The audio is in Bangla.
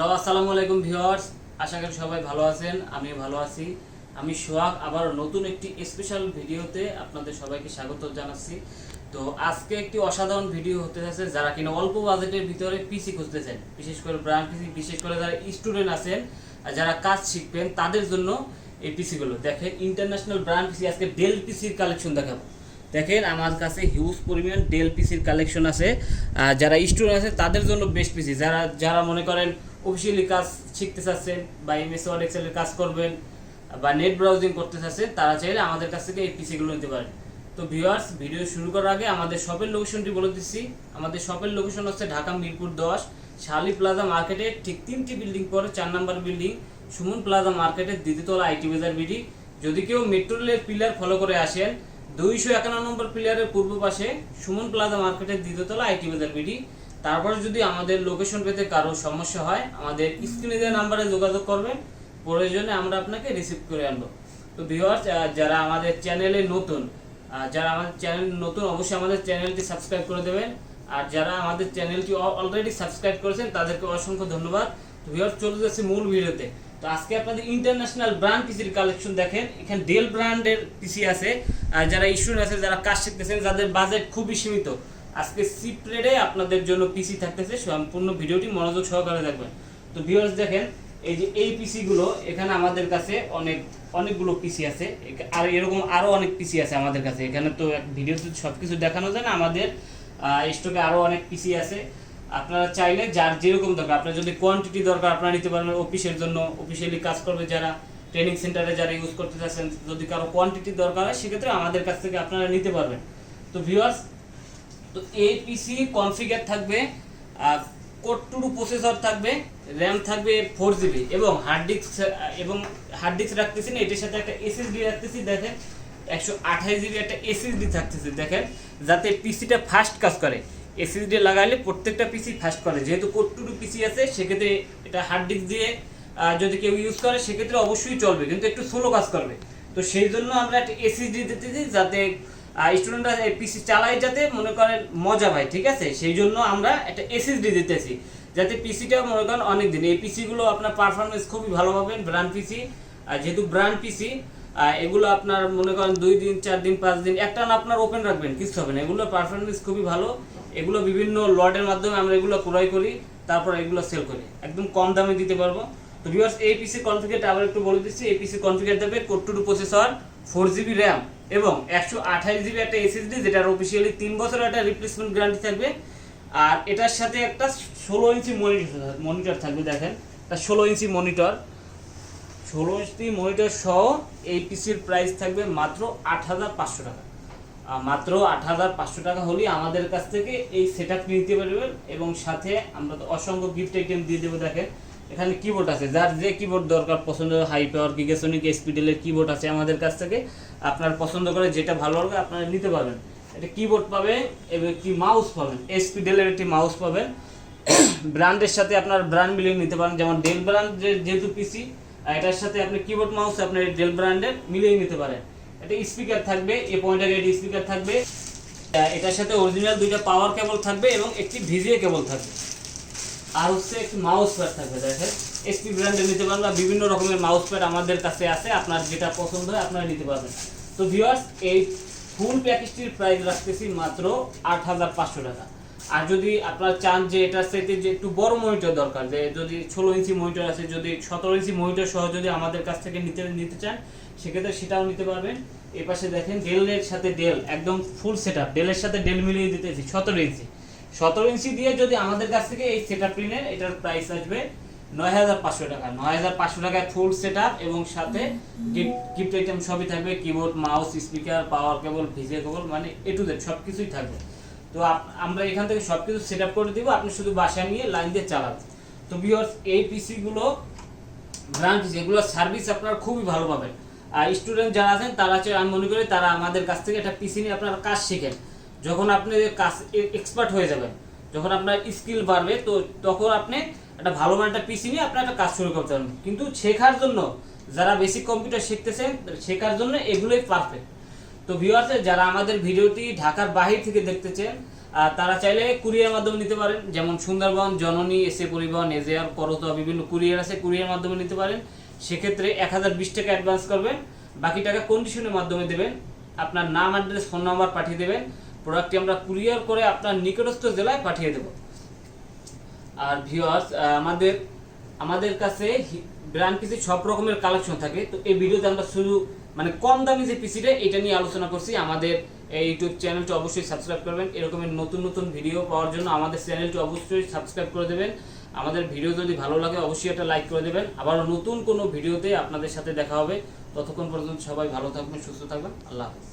হ্যালো আসসালামু আলাইকুম ভিউয়ার্স। আশা করি সবাই ভালো আছেন আমি ভালো আছি। আমি সোহাগ, আবার নতুন একটি স্পেশাল ভিডিওতে আপনাদের সবাইকে স্বাগত জানাচ্ছি। তো আজকে একটি অসাধারণ ভিডিও হতে যাচ্ছে, যারা কিনা অল্প বাজেটের ভিতরে পিসি খুঁজতেছেন, বিশেষ করে ব্র্যান্ড পিসি বিশেষ করে যারা স্টুডেন্ট আছেন, আর যারা কাজ শিখবেন, তাদের জন্য এই পিসিগুলো দেখেন ইন্টারন্যাশনাল ব্র্যান্ড পিসি আজকে ডেল পিসির কালেকশন দেখাবো। দেখেন, আমার কাছে হিউজ পরিমাণ ডেল পিসির কালেকশন আছে। যারা স্টুডেন্ট আছে, তাদের জন্য বেস্ট পিসি যারা যারা মনে করেন অফিসিয়ালি কাজ শিখতে চাচ্ছেন বা এমএস ওয়ার্ড এক্সেলের কাজ করবেন বা নেট ব্রাউজিং করতে চাচ্ছেন, তারা চাইলে আমাদের কাছ থেকে এই পিসিগুলো নিতে পারেন। তো ভিউয়ার্স ভিডিও শুরু করার আগে আমাদের শপের লোকেশনটি বলে দিচ্ছি। আমাদের শপের লোকেশন হচ্ছে ঢাকা মিরপুর দশ, শালি প্লাজা মার্কেটের ঠিক তিনটি বিল্ডিং পরে চার নম্বর বিল্ডিং সুমন প্লাজা মার্কেটের দ্বিতীয়তলা আইটি বাজার বিডি যদি কেউ মেট্রো রেলের পিলার ফলো করে আসেন, দুইশো একান্ন নম্বর পিলারের পূর্ব পাশে সুমন প্লাজা মার্কেটের দ্বিতীয়তলা আইটি বাজার বিডি তারপরে যদি আমাদের লোকেশন পেতে কারও সমস্যা হয়, আমাদের স্ক্রিনে দেওয়া নাম্বারে যোগাযোগ করবেন, প্রয়োজনে আমরা আপনাকে রিসিভ করে আনব। তো ভিউয়ার্স যারা আমাদের চ্যানেলে নতুন যারা আমাদের চ্যানেল নতুন, অবশ্যই আমাদের চ্যানেলটি সাবস্ক্রাইব করে দেবেন। আর যারা আমাদের চ্যানেলটি অলরেডি সাবস্ক্রাইব করেছেন, তাদেরকে অসংখ্য ধন্যবাদ। ভিউয়ার্স চলে যাচ্ছে মূল ভিডিওতে। তো আজকে আপনাদের ইন্টারন্যাশনাল ব্র্যান্ড পিসির কালেকশন দেখেন। এখানে ডেল ব্র্যান্ডের পিসি আছে। আর যারা স্টুডেন্ট আছে, যারা কাজ শিখতেছেন, যাদের বাজেট খুবই সীমিত। আজকে সিপ রেটে আপনাদের জন্য পিসি থাকতেছে, সম্পূর্ণ ভিডিওটি মনোযোগ সহকারে দেখবেন। তো ভিউয়ার্স দেখেন, এই যে এই পিসি গুলো, এখানে আমাদের কাছে অনেক, অনেকগুলো পিসি আছে। আর এরকম আরও অনেক পিসি আছে আমাদের কাছে। এখানে তো ভিডিওতে সবকিছু দেখানো যায় না, আমাদের স্টকে আরও অনেক পিসি আছে। আপনারা চাইলে যার যেরকম দরকার, আপনার যদি কোয়ান্টিটি দরকার, আপনারা নিতে পারবেন অফিসের জন্য। অফিসিয়ালি কাজ করবে যারা ট্রেনিং সেন্টারে যারা ইউজ করতে চাচ্ছেন, যদি কারও কোয়ান্টিটি দরকার হয়, সেক্ষেত্রে আমাদের কাছ থেকে আপনারা নিতে পারবেন। তো ভিউয়ার্স তো এই পিসি কনফিগার থাকবে কোড টু প্রসেসর থাকবে র্যাম থাকবে ফোর জিবি এবং হার্ড ডিস্ক এবং হার্ড ডিস্ক রাখতেছি না, এটার সাথে একটা এসএসডি রাখতেছি, দেখেন, একশো আঠাশ জিবি একটা এসএসডি থাকতেছে, দেখেন, যাতে পিসিটা ফাস্ট কাজ করে। এসএসডি লাগাইলে প্রত্যেকটা পিসি ফাস্ট করে, যেহেতু কোড টু পিসি আছে, সেক্ষেত্রে এটা হার্ড ডিস্ক দিয়ে যদি কেউ ইউজ করে, সেক্ষেত্রে অবশ্যই চলবে, কিন্তু একটু স্লো কাজ করবে। তো সেই জন্য আমরা একটা এসএসডি দিতেছি, যাতে স্টুডেন্টরা পিসি চালায় যাতে মনে করেন মজা পায়, ঠিক আছে? সেই জন্য আমরা একটা এসএসডি দিতেছি। যাতে পিসিটা মনে করেন অনেক দিন এই পিসিগুলো আপনার পারফরমেন্স খুবই ভালো পাবেন ব্র্যান্ড পিসি যেহেতু ব্র্যান্ড পিসি এগুলো আপনার মনে করেন দুই দিন, চার দিন, পাঁচ দিন, একটা না আপনার ওপেন রাখবেন, কিছু হবে না। এগুলো পারফরমেন্স খুবই ভালো। এগুলো বিভিন্ন লটের মাধ্যমে আমরা এগুলো ক্রয় করি, তারপর এগুলো সেল করি। একদম কম দামে দিতে পারব। তো ভিউয়ার্স এই পিসি কনফিগারটা আবার একটু বলে দিচ্ছি। এই পিসি কনফিগার দেবে core two processor four GB RAM এবং একশো আঠাশ জিবি একটা এসএসডি যেটার অফিসিয়ালি তিন বছরের একটা রিপ্লেসমেন্ট গ্যারান্টি থাকবে। আর এটার সাথে একটা ষোলো ইঞ্চি মনিটর মনিটর থাকবে দেখেন। একটা ষোলো ইঞ্চি মনিটর ষোলো ইঞ্চি মনিটর সহ এই পিসির প্রাইস থাকবে মাত্র আট হাজার পাঁচশো টাকা। মাত্র আট হাজার পাঁচশো টাকা হলেই আমাদের কাছ থেকে এই সেট নিতে পারবেন এবং সাথে আমরা তো অসংখ্য গিফট আইটেম দিয়ে দেবো দেখেন। এখানে কিবোর্ড আছে। যার যে কিবোর্ড দরকার, পছন্দ হাই পাওয়ার গিগাসনিক এসপিডেলের কিবোর্ড আছে আমাদের কাছ থেকে। আপনার পছন্দ করে যেটা ভালো লাগবে, আপনারা নিতে পারবেন। একটা কিবোর্ড পাবেন এবং একটি মাউস পাবেন। এসপিডেলের একটি মাউস পাবেন। ব্র্যান্ডের সাথে আপনার ব্র্যান্ড মিলিয়ে নিতে পারেন। যেমন ডেল ব্র্যান্ড যেহেতু পিসি এটার সাথে আপনি কিবোর্ড মাউস আপনি ডেল ব্র্যান্ডের মিলিয়ে নিতে পারেন। একটা স্পিকার থাকবে, এ পয়েন্টের একটি স্পিকার থাকবে। এটার সাথে অরিজিনাল দুইটা পাওয়ার কেবল থাকবে এবং একটি ভিজিএ কেবল থাকবে। আর হচ্ছে একটি মাউস প্যাড থাকবে দেখেন। এসপি ব্র্যান্ডের নিতে পারবেন বা বিভিন্ন রকমের মাউস প্যাড আমাদের কাছে আছে, আপনার যেটা পছন্দ হয় আপনারা নিতে পারবেন। তো ভিউয়ার্স এই ফুল প্যাকেজটির প্রাইস রাখতেছি মাত্র আট হাজার পাঁচশো টাকা। আর যদি আপনারা চান যে এটার সাথে যে একটু বড় মনিটর দরকার, যে যদি ষোলো ইঞ্চি মনিটর আছে, যদি সতেরো ইঞ্চি মনিটর সহ যদি আমাদের কাছ থেকে নিতে নিতে চান, সেক্ষেত্রে সেটাও নিতে পারবেন। এ পাশে দেখেন ডেলের সাথে ডেল একদম ফুল সেট আপ ডেলের সাথে ডেল মিলিয়ে দিতেছি, সতেরো ইঞ্চি সতেরো ইঞ্চি দিয়ে যদি আমাদের কাছ থেকে এই সেট নেন এটার প্রাইস আসবে নয় হাজার পাঁচশো টাকা। নয় হাজার পাঁচশো টাকায় ফুল সেট এবং সাথে গিফট আইটেম সবই থাকবে keyboard mouse speaker power cable VGA cable মানে এ টু জেড সব কিছুই থাকবে। তো আমরা এখান থেকে সব কিছু সেট আপ করে দিব, আপনি শুধু বাসায় নিয়ে লাইন দিয়ে চালাবেন তো ভিউয়ার্স এই পিসিগুলো ব্রান্ড যেগুলো সার্ভিস আপনারা খুবই ভালো পাবেন। আর স্টুডেন্ট যারা আছেন, তারা হচ্ছে, আমি মনে করি তারা আমাদের কাছ থেকে একটা পিসি নিয়ে আপনারা কাজ শিখেন। যখন আপনি কাজ এক্সপার্ট হয়ে যাবেন, যখন আপনার স্কিল বাড়বে, তো তখন আপনি একটা ভালো মানের একটা পিসি নিয়ে আপনার একটা কাজ শুরু করতে পারবেন। কিন্তু শেখার জন্য, যারা বেসিক কম্পিউটার শিখতেছেন শেখার জন্য এগুলোই পারফেক্ট তো ভিউয়ার্স যারা আমাদের ভিডিওটি ঢাকার বাহির থেকে দেখতেছেন তারা চাইলে কুরিয়ার মাধ্যমে নিতে পারেন। যেমন সুন্দরবন, জননী, এসে পরিবহন এজেয়ার করতোয়া বিভিন্ন কুরিয়ার আছে কুরিয়ার মাধ্যমে নিতে পারেন। সেক্ষেত্রে এক হাজার বিশ টাকা অ্যাডভান্স করবেন। বাকি টাকা কন্ডিশনের মাধ্যমে দেবেন। আপনার নাম অ্যাড্রেস ফোন নাম্বার পাঠিয়ে দেবেন। প্রোডাক্টটি আমরা কুরিয়ার করে আপনার নিকটস্থ জেলায় পাঠিয়ে দেবো। আর ভিউয়ার্স আমাদের আমাদের কাছে ব্র্যান্ড পিসি সব রকমের কালেকশন থাকে। তো এই ভিডিওতে আমরা শুধু মানে কম দামি যে পিসিটা এটা নিয়ে আলোচনা করছি। আমাদের এই ইউটিউব চ্যানেলটি অবশ্যই সাবস্ক্রাইব করবেন। এরকমের নতুন নতুন ভিডিও পাওয়ার জন্য আমাদের চ্যানেলটি অবশ্যই সাবস্ক্রাইব করে দেবেন। আমাদের ভিডিও যদি ভালো লাগে, অবশ্যই একটা লাইক করে দেবেন। আবার নতুন কোনো ভিডিওতে আপনাদের সাথে দেখা হবে। ততক্ষণ পর্যন্ত সবাই ভালো থাকবেন, সুস্থ থাকবেন। আল্লাহ হাফিজ।